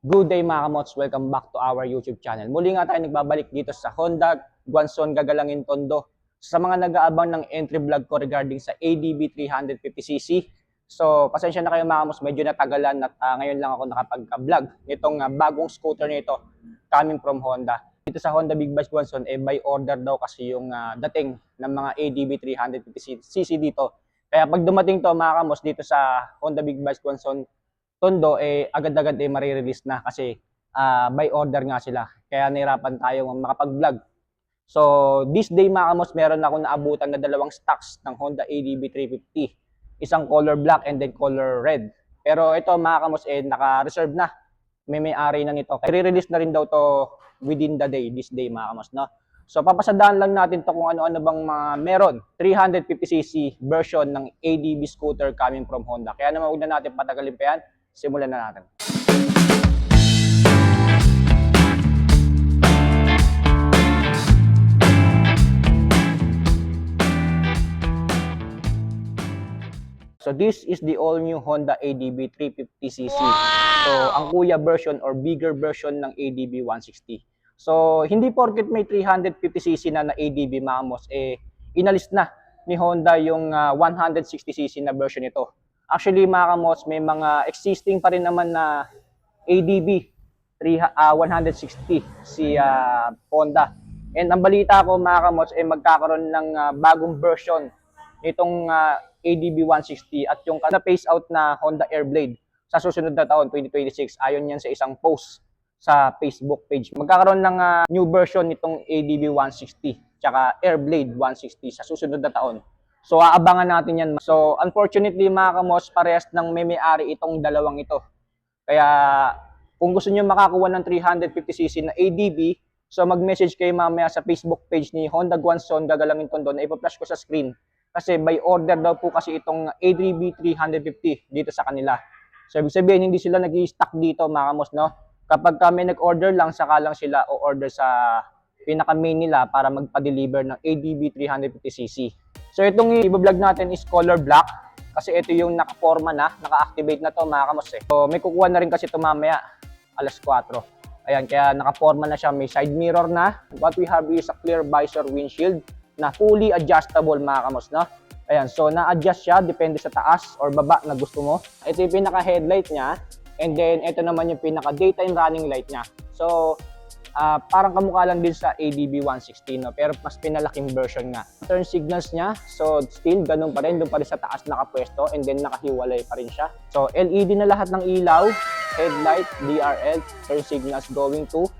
Good day mga kamots, welcome back to our YouTube channel. Muli nga tayo nagbabalik dito sa Honda Guanzon Gagalangin Tondo. Sa mga nag-aabang ng entry vlog ko regarding sa ADB 350cc. So, pasensya na kayo mga kamots, medyo natagalan at ah, ngayon lang ako nakapag-vlog nitong ah, bagong scooter nito coming from Honda. Dito sa Honda Big Bash Guanzon, eh by order daw kasi yung ah, dating ng mga ADB 350cc dito. Kaya pag dumating to mga kamos dito sa Honda Big Bash Guanzon Tondo, eh, agad-agad eh, marirelease na kasi ah, by order nga sila. Kaya nahirapan tayo makapag-vlog. So, this day mga kamos, meron ako naabutan na dalawang stocks ng Honda ADB 350. Isang color black and then color red. Pero ito mga kamos, eh, naka-reserve na. May may-ari na nito. I-release na rin daw to within the day, this day mga kamos, no? So, papasadaan lang natin to kung ano-ano bang mga meron. 350cc version ng ADB scooter coming from Honda. Kaya naman huwag na natin patagalin pa yan. Simulan na natin. So this is the all new Honda ADB 350cc. So ang kuya version or bigger version ng ADB 160. So hindi porket may 350cc na na ADB mamos eh inalis na ni Honda yung ah, 160cc na version nito. Actually mga kamos may mga existing pa rin naman na ADB 3, ah, 160 si ah, Honda. And ang balita ko mga kamos ay magkakaroon ng ah, bagong version nitong ah, ADB 160 at yung na phase out na Honda Airblade sa susunod na taon 2026 ayon yan sa isang post sa Facebook page. Magkakaroon ng ah, new version nitong ADB 160 tsaka Airblade 160 sa susunod na taon. So aabangan natin yan. So unfortunately mga kamos, parehas ng may may-ari itong dalawang ito. Kaya kung gusto niyo makakuha ng 350cc na ADB, so mag-message kayo mamaya sa Facebook page ni Honda Guanzon Gagalangin Tondo na ipa-flash ko sa screen. Kasi by order daw po kasi itong ADB 350 dito sa kanila. So ibig sabihin hindi sila nag-stock dito mga kamos, no? Kapag kami nag-order lang, saka lang sila o order sa pinaka-main nila para magpa-deliver ng ADB 350cc. So itong i-vlog natin is color black kasi ito yung naka-forma na, naka-activate na to mga kamos eh. So may kukuha na rin kasi ito mamaya alas 4. Ayan, kaya naka-forma na siya, may side mirror na. What we have is a clear visor windshield na fully adjustable mga kamos, no? Ayan, so na-adjust siya depende sa taas or baba na gusto mo. Ito yung pinaka-headlight niya and then ito naman yung pinaka-daytime running light niya. So, ah, parang kamukha lang din sa ADB 160, no? pero mas pinalaking version nga. Turn signals niya, so still ganun pa rin, doon pa rin sa taas nakapwesto and then nakahiwalay pa rin siya. So, LED na lahat ng ilaw, headlight, DRL, turn signals going to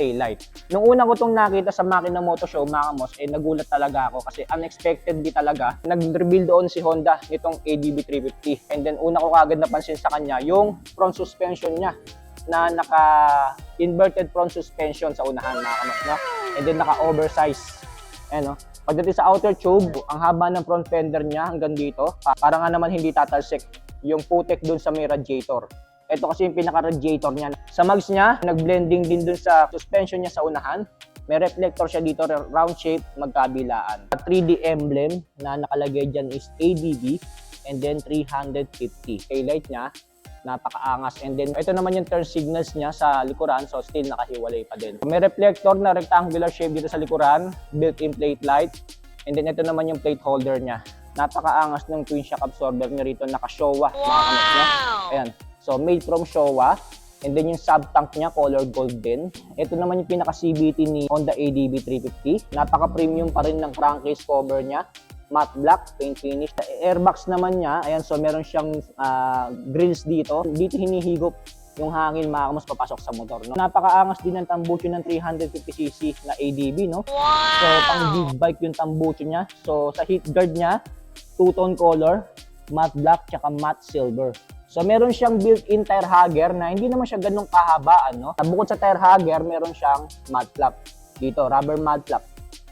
taillight. Nung una ko itong nakita sa Makina Moto Show, mga kamos, eh nagulat talaga ako kasi unexpected di talaga. Nag-reveal doon si Honda nitong ADB 350. And then una ko kagad napansin sa kanya yung front suspension niya na naka-inverted front suspension sa unahan, mga kamos, no? And then naka-oversize. Ayan, no? Pagdating sa outer tube, ang haba ng front fender niya hanggang dito, pa- para nga naman hindi tatalsik yung putek doon sa may radiator. Ito kasi yung pinaka-radiator niya. Sa mags niya, nag-blending din dun sa suspension niya sa unahan. May reflector siya dito, round shape, magkabilaan. 3D emblem na nakalagay dyan is ADB and then 350. Taillight niya, napakaangas. And then, ito naman yung turn signals niya sa likuran, so still nakahiwalay pa din. May reflector na rectangular shape dito sa likuran, built-in plate light. And then, ito naman yung plate holder niya. Napakaangas ng twin shock absorber niya rito, naka-Showa. Niya. Ayan. So, made from Showa. And then yung sub-tank niya, color gold din. Ito naman yung pinaka-CVT ni Honda ADB 350. Napaka-premium pa rin ng crankcase cover niya. Matte black, paint finish. Airbox naman niya, ayan, so meron siyang ah, grills dito. Dito hinihigop yung hangin makakamos papasok sa motor. No? Napakaangas din ng tambucho ng 350cc na ADB, no? So, pang big bike yung tambucho niya. So, sa heat guard niya, two-tone color, matte black, tsaka matte silver. So, meron siyang built-in tire hugger na hindi naman siya ganun kahabaan, no? Bukod sa tire hugger, meron siyang mud flap. Dito, rubber mud flap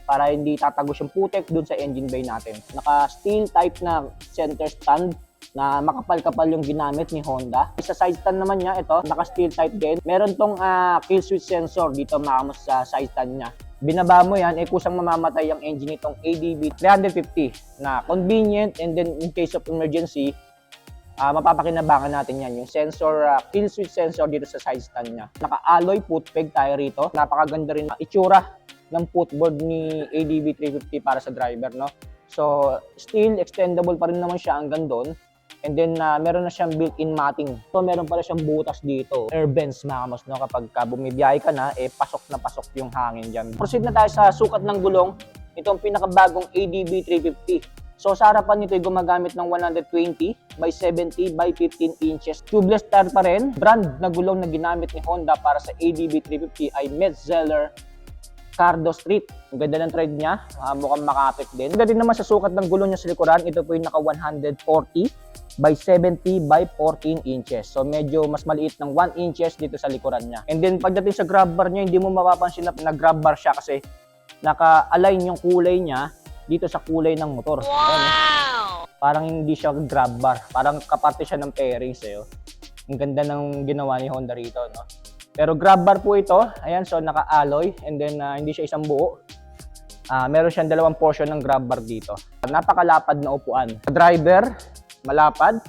para hindi tatagos yung putek dun sa engine bay natin. Naka-steel type na center stand na makapal-kapal yung ginamit ni Honda. Sa side stand naman niya, ito, naka-steel type din. Meron tong ah, kill switch sensor dito makamos sa side stand niya. Binaba mo yan, eh kusang mamamatay ang engine nitong ADB 350 na convenient and then in case of emergency, ah, mapapakinabangan natin yan. Yung sensor, ah, kill switch sensor dito sa side stand niya. Naka-alloy foot peg tayo rito. Napakaganda rin ang itsura ng footboard ni ADB 350 para sa driver, no? So, still extendable pa rin naman siya hanggang doon. And then, ah, meron na siyang built-in matting. So, meron pala siyang butas dito. Air vents, mga kamos, no? Kapag ka bumibiyahe ka na, eh, pasok na pasok yung hangin dyan. Proceed na tayo sa sukat ng gulong. Ito ang pinakabagong ADB 350. So, sa harapan nito ay gumagamit ng 120 by 70 by 15 inches. Tubeless tire pa rin. Brand na gulong na ginamit ni Honda para sa ADB 350 ay Metzeler Cardo Street. Ang ganda ng tread niya. Ah, mukhang makapit din. Ganda din naman sa sukat ng gulong niya sa likuran. Ito po yung naka 140 by 70 by 14 inches. So medyo mas maliit ng 1 inches dito sa likuran niya. And then pagdating sa grab bar niya, hindi mo mapapansin na nag-grab bar siya kasi naka-align yung kulay niya dito sa kulay ng motor. Ayan, eh. Parang hindi siya grab bar. Parang kaparte siya ng pairings eh. oh. Ang ganda ng ginawa ni Honda rito, no? Pero grab bar po ito. Ayan, so naka-alloy and then ah, hindi siya isang buo. Ah, meron siyang dalawang portion ng grab bar dito. Napakalapad na upuan. Sa driver, malapad.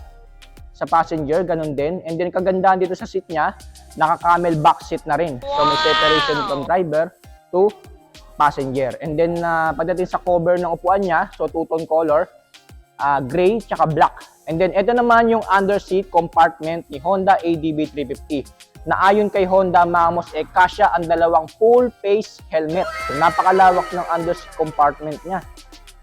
Sa passenger, ganun din. And then kagandahan dito sa seat niya, naka-camel back seat na rin. So may separation from driver to passenger. And then ah, pagdating sa cover ng upuan niya, so two-tone color, ah, gray tsaka black. And then ito naman yung underseat compartment ni Honda ADB 350 na ayon kay Honda Mamos eh kasya ang dalawang full face helmet. So, napakalawak ng underseat compartment niya.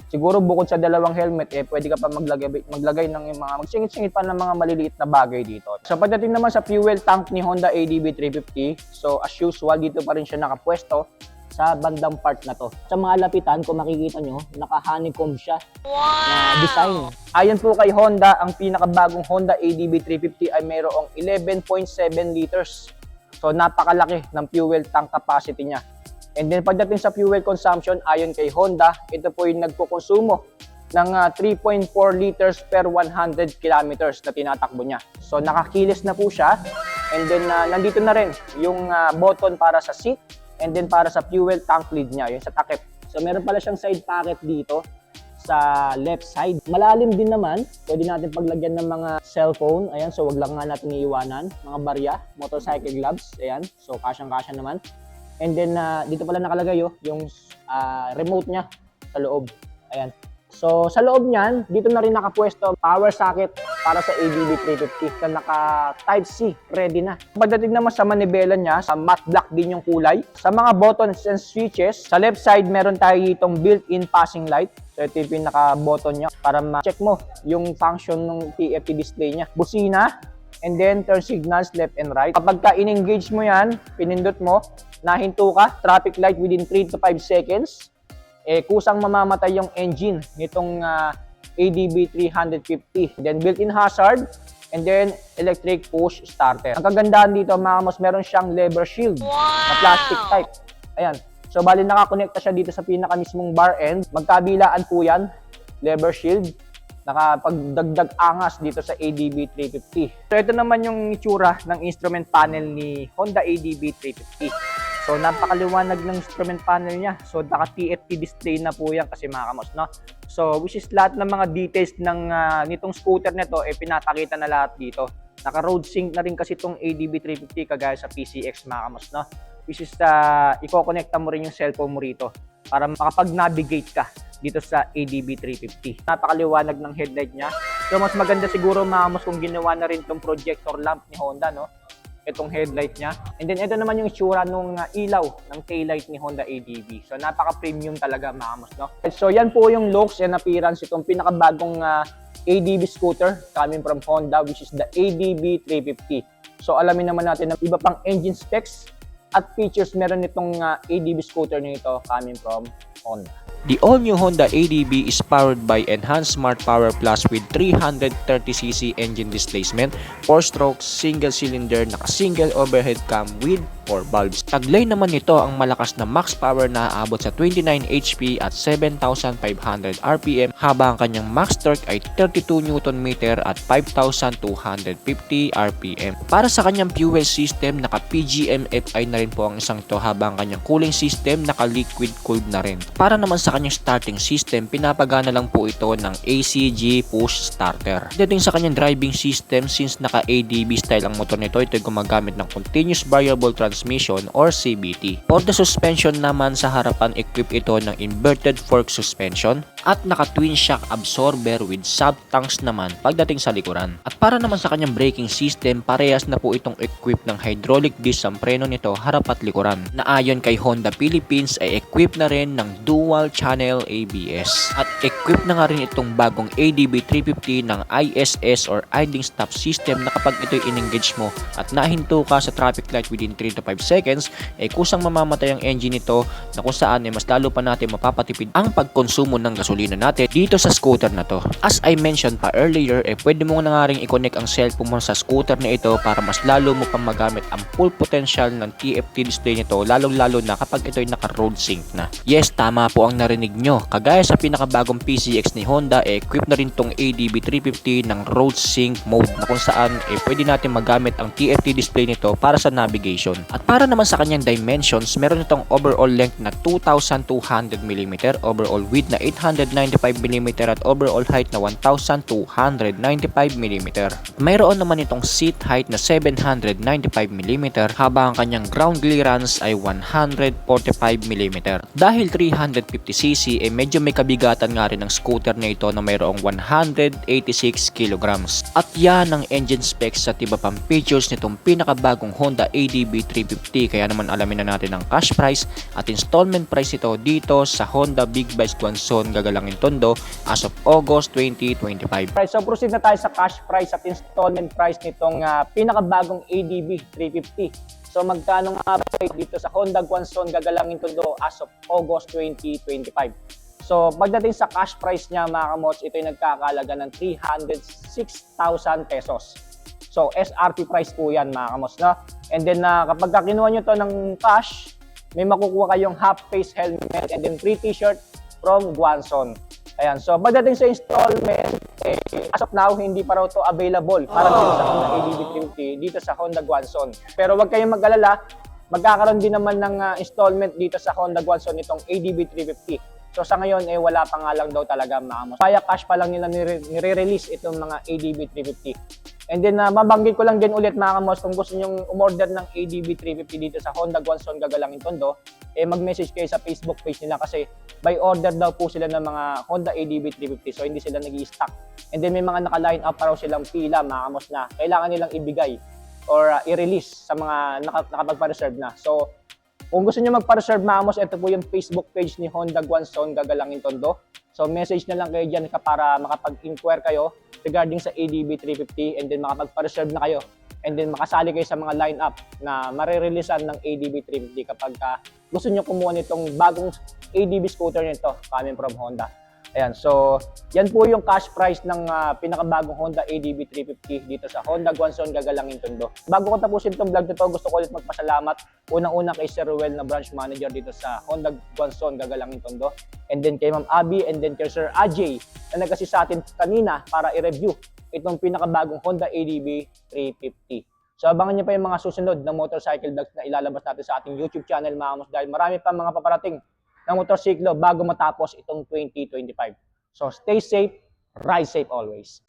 Siguro bukod sa dalawang helmet eh pwede ka pa maglagay maglagay ng mga magsingit-singit pa ng mga maliliit na bagay dito. So pagdating naman sa fuel tank ni Honda ADB 350, so as usual dito pa rin siya nakapwesto sa bandang part na to. Sa mga lapitan, kung makikita nyo, naka-honeycomb siya na design. Ayon po kay Honda, ang pinakabagong Honda ADB 350 ay mayroong 11.7 liters. So napakalaki ng fuel tank capacity niya. And then pagdating sa fuel consumption, ayon kay Honda, ito po yung nagkukonsumo ng ah, 3.4 liters per 100 kilometers na tinatakbo niya. So nakakilis na po siya. And then ah, nandito na rin yung ah, button para sa seat and then para sa fuel tank lid niya, yung sa takip. So meron pala siyang side pocket dito sa left side. Malalim din naman. Pwede natin paglagyan ng mga cellphone. Ayan, so wag lang nga natin iiwanan. Mga barya, motorcycle gloves. Ayan, so kasyang-kasya naman. And then, ah, dito pala nakalagay oh, yung ah, remote niya sa loob. Ayan. So, sa loob niyan, dito na rin nakapwesto power socket para sa ADB 350 na naka Type-C, ready na. Pagdating naman sa manibela niya, sa matte black din yung kulay. Sa mga buttons and switches, sa left side meron tayo itong built-in passing light. So, ito yung pinaka-button niya para ma-check mo yung function ng TFT display niya. Busina, and then turn signals left and right. Kapag ka in-engage mo yan, pinindot mo, nahinto ka, traffic light within 3 to 5 seconds, eh kusang mamamatay yung engine nitong ah, ADB 350. Then built-in hazard, and then electric push starter. Ang kagandahan dito mga kamos, meron siyang lever shield na plastic type. Ayan. So bali nakakonekta siya dito sa pinaka mismong bar end. Magkabilaan po yan, lever shield nakapagdagdag angas dito sa ADB 350. So ito naman yung itsura ng instrument panel ni Honda ADB 350. So napakaliwanag ng instrument panel niya. So naka TFT display na po yan kasi mga kamos, no? So which is lahat ng mga details ng ah, nitong scooter nito eh pinapakita na lahat dito. Naka road sync na rin kasi itong ADB 350 kagaya sa PCX mga kamos, no? Which is uh, iko-connecta mo rin yung cellphone mo rito para makapag-navigate ka dito sa ADB 350. Napakaliwanag ng headlight niya. So mas maganda siguro mga kamos kung ginawa na rin itong projector lamp ni Honda, no? Itong headlight niya. And then ito naman yung itsura nung uh, ilaw ng taillight ni Honda ADB. So napaka-premium talaga mga kamos, no? So yan po yung looks and appearance itong pinakabagong uh, ADB scooter coming from Honda which is the ADB 350. So alamin naman natin ng iba pang engine specs at features meron itong uh, ADB scooter nito coming from Honda. The all-new Honda ADB is powered by Enhanced Smart Power Plus with 330cc engine displacement, 4-stroke, single-cylinder, naka-single overhead cam with 4 valves. Taglay naman nito ang malakas na max power na aabot sa 29 HP at 7,500 RPM habang ang kanyang max torque ay 32 Nm at 5,250 RPM. Para sa kanyang fuel system, naka PGM-FI na rin po ang isang to habang ang kanyang cooling system naka liquid cooled na rin. Para naman sa kanyang starting system, pinapagana lang po ito ng ACG push starter. Dating sa kanyang driving system, since naka ADB style ang motor nito, ito ay gumagamit ng continuous variable transmission or CVT. For the suspension naman sa harapan, equip ito ng inverted fork suspension at naka twin shock absorber with sub tanks naman pagdating sa likuran. At para naman sa kanyang braking system, parehas na po itong equip ng hydraulic disc ang preno nito harap at likuran. Na ayon kay Honda Philippines ay equip na rin ng dual channel ABS. At equip na nga rin itong bagong ADB 350 ng ISS or idling stop system na kapag ito'y in-engage mo at nahinto ka sa traffic light within 3 to 5 seconds, ay kusang mamamatay ang engine nito na kung saan ay mas lalo pa natin mapapatipid ang pagkonsumo ng gasolina natin dito sa scooter na to. As I mentioned pa earlier, eh pwede mo na nga rin i-connect ang cellphone mo sa scooter na ito para mas lalo mo pang magamit ang full potential ng TFT display nito lalong lalo na kapag ito'y naka road sync na. Yes, tama po ang narinig nyo. Kagaya sa pinakabagong PCX ni Honda, eh, equip na rin tong ADB 350 ng road sync mode na kung saan eh, pwede natin magamit ang TFT display nito para sa navigation. At para naman sa kanyang dimensions, meron itong overall length na 2,200mm, overall width na 895mm at overall height na 1,295mm. Mayroon naman itong seat height na 795mm habang ang kanyang ground clearance ay 145mm. Dahil 350cc eh medyo may kabigatan nga rin ng scooter na ito na mayroong 186 kg. At yan ang engine specs at iba pang features nitong pinakabagong Honda ADB 350 kaya naman alamin na natin ang cash price at installment price ito dito sa Honda Big Bikes Gagalangin Tondo as of August 2025. Right, so proceed na tayo sa cash price at installment price nitong ah, pinakabagong ADB 350. So magkano nga ba dito sa Honda Guanzon gagalangin Tondo as of August 2025. So pagdating sa cash price niya mga kamots, ito nagkakalaga ng 306,000 pesos. So SRP price po yan mga kamots. No? And then na kapag ka kinuha nyo to ng cash, may makukuha kayong half face helmet and then free t-shirt from Guanzon. Ayan, so pagdating sa installment, eh, as of now, hindi pa raw to available para dito sa Honda ADB 350 dito sa Honda Guanzon. Pero wag kayong mag-alala, magkakaroon din naman ng ah, installment dito sa Honda Guanzon itong ADB 350. So sa ngayon, eh, wala pa nga lang daw talaga mga Kaya cash pa lang nila nire- nire-release itong mga ADB 350. And then, uh, mabanggit ko lang din ulit mga kamos, kung gusto nyong umorder ng ADB 350 dito sa Honda Guanzon Gagalangin Tondo, eh mag-message kayo sa Facebook page nila kasi by order daw po sila ng mga Honda ADB 350 so hindi sila nag stock And then may mga naka-line up pa raw silang pila mga kamos na kailangan nilang ibigay or uh, i-release sa mga naka- nakapagpa-reserve na. So, kung gusto niyo magpa-reserve mga kamos, ito po yung Facebook page ni Honda Guanzon Gagalangin Tondo. So message na lang kayo dyan ka para makapag-inquire kayo regarding sa ADB 350 and then makapag-reserve na kayo and then makasali kayo sa mga lineup na marereleasean ng ADB 350 kapag ka gusto nyo kumuha nitong bagong ADB scooter nito coming from Honda. Ayan, so yan po yung cash price ng ah, pinakabagong Honda ADB 350 dito sa Honda Guanzon Gagalangin Tondo. Bago ko tapusin itong vlog nito, gusto ko ulit magpasalamat unang-una kay Sir Ruel na branch manager dito sa Honda Guanzon Gagalangin Tondo and then kay Ma'am Abby and then kay Sir Ajay na nag-assist sa atin kanina para i-review itong pinakabagong Honda ADB 350. So abangan niyo pa yung mga susunod na motorcycle vlogs na ilalabas natin sa ating YouTube channel mga kamos dahil marami pa mga paparating na motorsiklo bago matapos itong 2025. So stay safe, ride safe always.